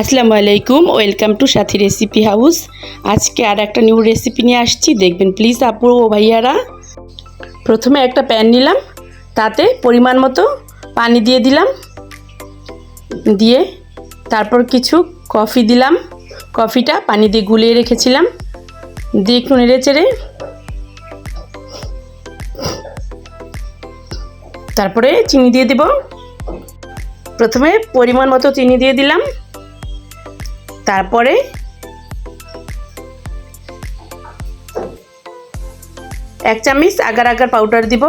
আসসালামু আলাইকুম, welcome to Sathi recipe house. আজকে আর একটা নিউ রেসিপি নিয়ে আসছি, দেখবেন প্লিজ আপু ও ভাইয়ারা। প্রথমে একটা প্যান নিলাম, তাতে পরিমাণ মতো পানি দিয়ে দিলাম। দিয়ে তারপর কিছু কফি দিলাম কফিটা পানি দিয়ে গুলিয়ে রেখেছিলাম। দিয়ে একটু নেড়ে চেড়ে। তারপরে চিনি দিয়ে দিব। প্রথমে পরিমাণ মতো চিনি দিয়ে দিলাম। তারপরে? এক চামচ আগার আগার পাউডার দিব।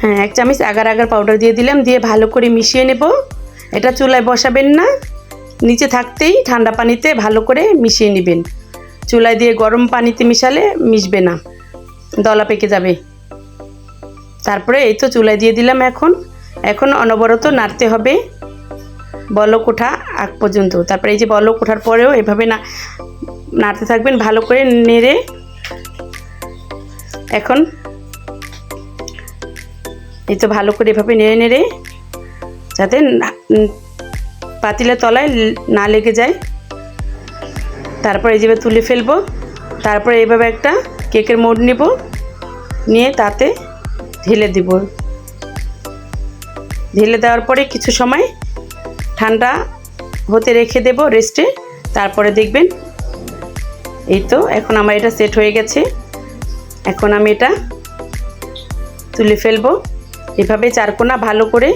হ্যাঁ এক চামচ আগার আগার পাউডার দিয়ে দিলাম, দিয়ে ভালো করে মিশিয়ে নেব। এটা চুলায় বসাবেন না। নিচে থাকতেই ঠান্ডা পানিতে ভালো করে মিশিয়ে নেবেন। চুলায় দিয়ে গরম পানিতে মিশালে মিশবে না। দলা পেকে যাবে। তারপরে এই তো চুলায় দিয়ে দিলাম এখন। এখন অনবরত নাড়তে হবে। বলক ওঠা আগ পর্যন্ত। তারপরে এই যে বলক ওঠার পরেও এভাবে না, নাড়তে থাকবেন, ভালো করে নেড়ে। এখন এই তো ভালো করে এভাবে নেড়ে নেড়ে, যাতে পাতিলের তলায় না লেগে যায়। তারপর এই যেভাবে তুলে ফেলব। তারপরে এইভাবে একটা কেকের মোড নেব। নিয়ে তাতে ঢেলে দিব। ঢেলে দেওয়ার পরে কিছু সময় ঠান্ডা হতে রেখে দেব রেস্টে। তারপরে দেখবেন এই তো, এখন আমার এটা সেট হয়ে গেছে। এখন আমি এটা তুলে ফেলব। এভাবে চারকোনা ভালো করে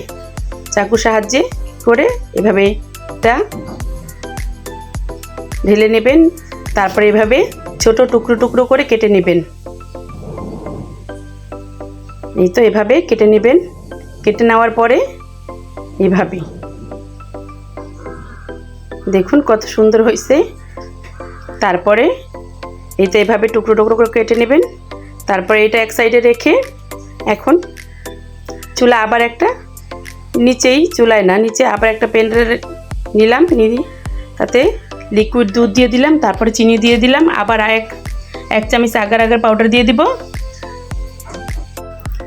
চাকু সাহায্যে করে এভাবে এটা ঢেলে নেবেন। তারপরে এভাবে ছোট টুকরো টুকরো করে কেটে নেবেন। এই তো, এভাবে কেটে নেবেন। কেটে নেওয়ার পরে এভাবে দেখুন কত সুন্দর হয়েছে। তারপরে এটা এভাবে টুকরো টুকরো করে কেটে নেবেন। তারপরে এটা এক সাইডে রেখে এখন চুলা আবার একটা নিচেই চুলায় না, নিচে আবার একটা প্যান নিলাম, নিয়ে তাতে লিকুইড দুধ দিয়ে দিলাম, তারপরে চিনি দিয়ে দিলাম, আবার এক এক চামচ আগার আগার পাউডার দিয়ে দিব।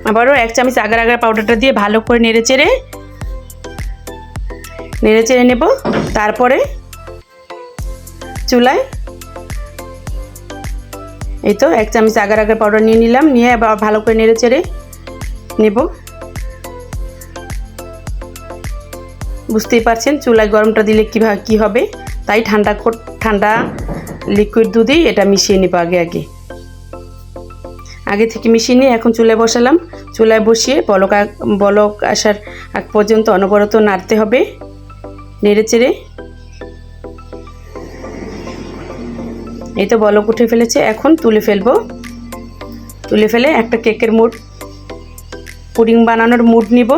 আবারও এক চামচ আগার আগার পাউডারটা দিয়ে ভালো করে নেড়ে চেড়ে নেড়ে চেড়ে নেব। তারপরে চুলায় এই তো এক চামচ আগার আগার পাউডার নিয়ে নিলাম, নিয়ে আবার ভালো করে নেড়ে চেড়ে নেব। বুঝতেই পারছেন চুলায় গরমটা দিলে কীভাবে কী হবে? তাই ঠান্ডা ঠান্ডা লিকুইড দুধেই এটা মিশিয়ে নেব আগে আগে। আগে থেকে মিশিয়ে নিয়ে এখন চুলায় বসালাম। চুলায় বসিয়ে বলক বলক আসার আগ পর্যন্ত অনবরত নাড়তে হবে। নেড়ে চেড়ে। এই তো বলক উঠে ফেলেছে, এখন তুলে ফেলব। তুলে ফেলে একটা কেকের মুড, পুডিং বানানোর মুড নিব।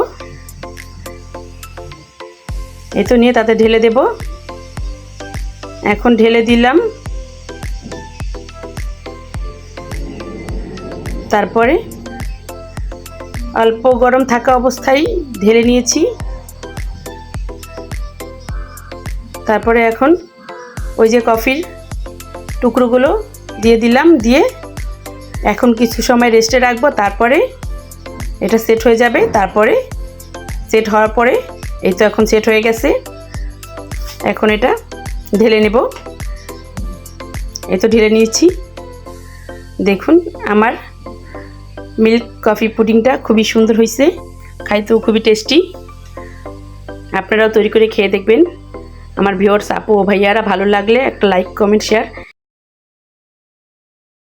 এই তো নিয়ে তাতে ঢেলে দেব। এখন ঢেলে দিলাম। তারপরে অল্প গরম থাকা অবস্থায় ঢেলে নিয়েছি। তারপরে এখন ওই যে কফির টুকরোগুলো দিয়ে দিলাম, দিয়ে এখন কিছু সময় রেস্টে রাখব, তারপরে এটা সেট হয়ে যাবে। তারপরে সেট হওয়ার পরে এই তো এখন সেট হয়ে গেছে। এখন এটা ঢেলে নেব। এই তো ঢেলে নিয়েছি। দেখুন, আমার মিল্ক কফি পুডিংটা খুবই সুন্দর হয়েছে। খাইতেও খুবই টেস্টি আপনারাও তৈরি করে খেয়ে দেখবেন। আমার ভিওর্স আপু ও ভাইয়ারা ভালো লাগলে একটা লাইক কমেন্ট শেয়ার